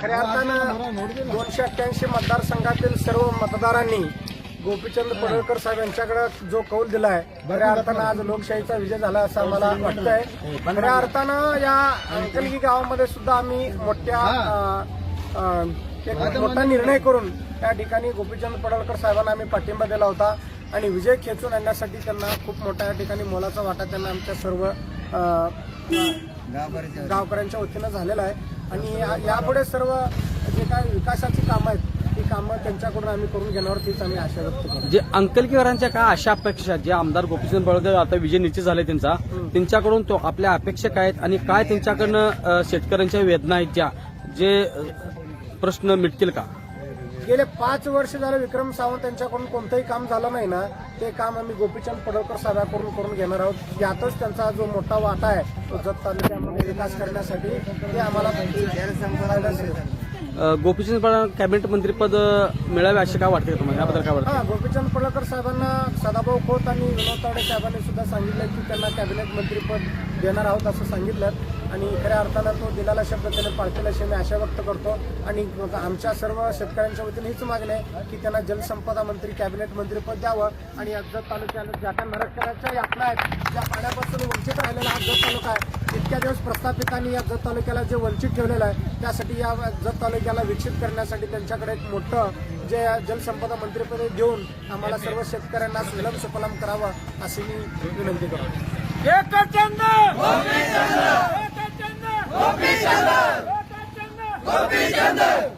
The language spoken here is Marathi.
खऱ्या अर्थानं दोनशे अठ्ठ्याऐंशी मतदारसंघातील सर्व मतदारांनी गोपीचंद पडळकर साहेब यांच्याकडे जो कौल दिला आहे खऱ्या अर्थानं आज लोकशाहीचा विजय झाला असं आम्हाला वाटतंय. खऱ्या अर्थानं या अंकलगी गावामध्ये सुद्धा आम्ही मोठ्या एक मोठा निर्णय करून त्या ठिकाणी गोपीचंद पडळकर साहेबांना आम्ही पाठिंबा दिला होता आणि विजय खेचून आणण्यासाठी त्यांना खूप मोठ्या ठिकाणी मोलाचा वाटा त्यांना आमच्या सर्व गावकऱ्यांच्या वतीनं. झालेला आहे. आणि या- यापुढे सर्व जे काय विकासाची कामं आहेत ती कामं त्यांच्याकडून आम्ही करून घेण्यावर तीच आम्ही आशा व्यक्त करतो. जे अंकलकीकरांच्या काय अशा अपेक्षा आहेत जे आमदार गोपीचंद पडळकर आता विजय निश्चित झाले त्यांचा त्यांच्याकडून तो आपल्या अपेक्षा काय आहेत आणि काय त्यांच्याकडनं शेतकऱ्यांच्या वेदना आहेत ज्या जे प्रश्न मिटतील का? गेले पाच वर्ष झालं विक्रम सावंत यांच्याकडून कोणतंही काम झालं नाही ना ते काम आम्ही गोपीचंद पडळकर साहेबांकडून करून घेणार आहोत. यातच त्यांचा जो मोठा वाटा आहे तो जत तालुक्यामध्ये विकास करण्यासाठी ते आम्हाला गोपीचंद पडळकर कॅबिनेट मंत्रीपद मिळावे असे काय वाटते तुम्हाला? याबद्दल काय वाटतं? हा गोपीचंद पडळकर साहेबांना सदाभाऊ खोत आणि विनोद तावडे साहेबांनी सुद्धा सांगितलं की त्यांना कॅबिनेट मंत्रीपद देणार आहोत असं सांगितलं आणि खऱ्या अर्थानं तो दिलेला शब्द त्याने पाळतील अशी मी आशा व्यक्त करतो. आणि आमच्या सर्व शेतकऱ्यांच्या वतीने हीच मागणी आहे की त्यांना जलसंपदा मंत्री कॅबिनेट मंत्रीपद द्यावं. आणि या तालुक्याला ज्या काही नरकराच्या यातना आहेत ज्या पाण्यापासून वंचित राहिलेला हा तालुका आहे इतक्या दिवस प्रस्थापितांनी या जत तालुक्याला जे वंचित ठेवलेलं आहे त्यासाठी या जत तालुक्याला विकसित करण्यासाठी त्यांच्याकडे एक मोठं जे जलसंपदा मंत्रिपद देऊन आम्हाला सर्व शेतकऱ्यांना सुलभ सुफलाम करावं अशी मी विनंती करतो. गोपीचंद